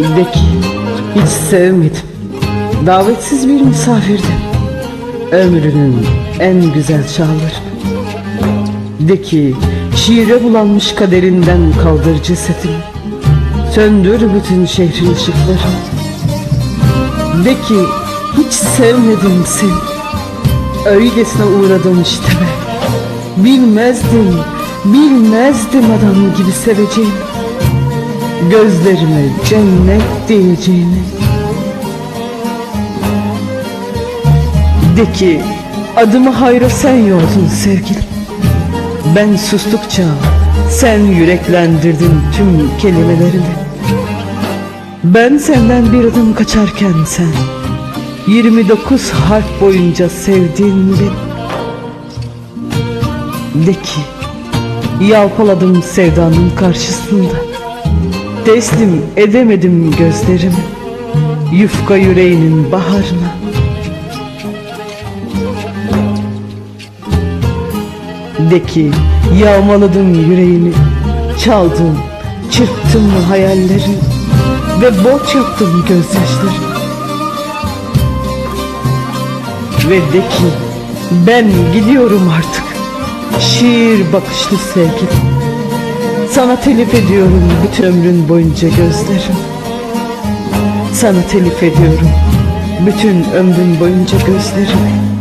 De ki hiç sevmedim. Davetsiz bir misafirdim. Ömrünün en güzel çağları. De ki şiire bulanmış kaderinden kaldır cesedimi. Söndür bütün şehrin ışıkları. De ki hiç sevmedim seni. Öylesine uğradım işte ben. Bilmezdim, bilmezdim adam gibi seveceğimi. Gözlerime cennet diyeceğini. De ki adımı hayra sen yordun sevgilim. Ben sustukça sen yüreklendirdin tüm kelimelerini. Ben senden bir adım kaçarken sen 29 harf boyunca sevdin beni. De ki yalpaladım sevdanın karşısında. Teslim edemedim gözlerimi. Yufka yüreğinin baharına. De ki yağmaladım yüreğini Çaldım, çırptım hayallerini. Ve borç yaptım gözyaşları Ve de ki ben gidiyorum artık. Şiir bakışlı sevgilim Sana telif ediyorum bütün ömrün boyunca gözlerim. Sana telif ediyorum bütün ömrün boyunca gözlerimi